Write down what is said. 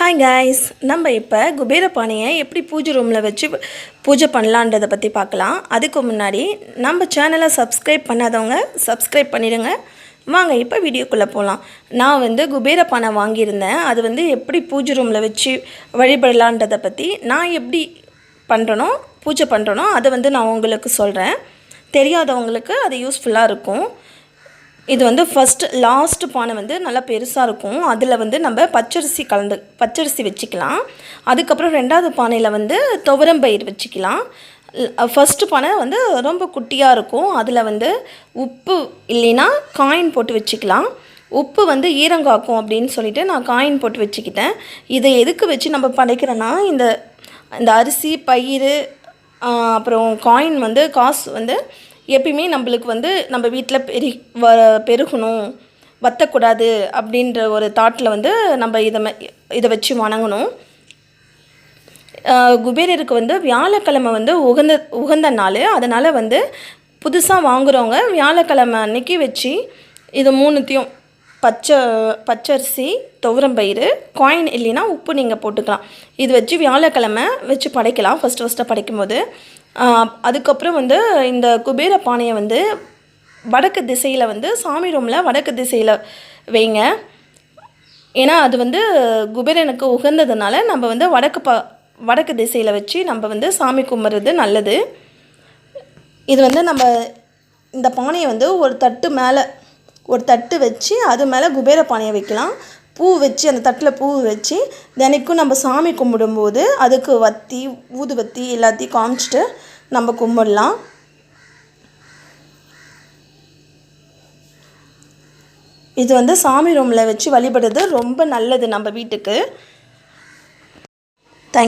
Hi guys நம்ம இப்போ குபேர பானையை எப்படி பூஜை ரூமில் வச்சு பூஜை பண்ணலான்றதை பற்றி பார்க்கலாம். அதுக்கு முன்னாடி நம்ம சேனலை சப்ஸ்கிரைப் பண்ணாதவங்க சப்ஸ்கிரைப் பண்ணிடுங்க. வாங்க இப்போ வீடியோக்குள்ளே போகலாம் நான் வந்து குபேர பானை வாங்கியிருந்தேன். அது வந்து எப்படி பூஜை ரூமில் வச்சு வழிபடலான்றதை பற்றி நான் எப்படி பண்ணுறனோ பூஜை பண்ணுறனோ அதை வந்து நான் உங்களுக்கு சொல்கிறேன் தெரியாதவங்களுக்கு அது யூஸ்ஃபுல்லாக இருக்கும். இது வந்து ஃபஸ்ட் லாஸ்ட் பானை வந்து நல்லா பெருசாக இருக்கும். அதில் வந்து நம்ம பச்சரிசி கலந்து பச்சரிசி வச்சுக்கலாம். அதுக்கப்புறம் ரெண்டாவது பானையில் வந்து துவரம்பயிர் வச்சுக்கலாம். ஃபஸ்ட்டு பானை வந்து ரொம்ப குட்டியாக இருக்கும். அதில் வந்து உப்பு இல்லைன்னா காயின் போட்டு வச்சுக்கலாம். உப்பு வந்து ஈரங்காக்கும் அப்படின்னு சொல்லிட்டு நான் காயின் போட்டு வச்சுக்கிட்டேன். இதை எதுக்கு வச்சு நம்ம படைக்கிறோன்னா இந்த இந்த அரிசி பயிர் அப்புறம் காயின் வந்து காசு வந்து எப்பயுமே நம்மளுக்கு வந்து நம்ம வீட்டில் பெரி வ பெருகணும் வத்தக்கூடாது அப்படின்ற ஒரு தாட்டில் வந்து நம்ம இதை ம- இதை வச்சு வணங்கணும். குபேரருக்கு வந்து வியாழக்கிழமை வந்து உகந்த உகந்த நாள். அதனால் வந்து புதுசாக வாங்குகிறவங்க வியாழக்கிழமை அன்னைக்கு வச்சு இது மூணுத்தையும் பச்சை பச்சரிசி துவரம்பயிறு காயின் இல்லைன்னா உப்பு நீங்கள் போட்டுக்கலாம். இது வச்சு வியாழக்கிழமை வச்சு படைக்கலாம். ஃபஸ்ட்டு ஃபஸ்ட்டு படைக்கும் போது அதுக்கப்புறம் வந்து இந்த குபேர பானையை வந்து வடக்கு திசையில் வந்து சாமி ரூமில் வடக்கு திசையில் வைங்க. ஏன்னா அது வந்து குபேரனுக்கு உகந்ததுனால நம்ம வந்து வடக்கு ப வடக்கு திசையில் வச்சு நம்ம வந்து சாமி கும்பிட்றது நல்லது. இது வந்து நம்ம இந்த பானையை வந்து ஒரு தட்டு மேலே ஒரு தட்டு வச்சு அது மேலே குபேர பானையை வைக்கலாம். பூ வச்சு அந்த தட்டில் பூ வச்சு தினைக்கும் நம்ம சாமி கும்பிடும்போது அதுக்கு வத்தி ஊதுவத்தி எல்லாத்தையும் காமிச்சிட்டு நம்ம கும்பிடலாம். இது வந்து சாமி ரூமில் வச்சு வழிபடுறது ரொம்ப நல்லது நம்ம வீட்டுக்கு.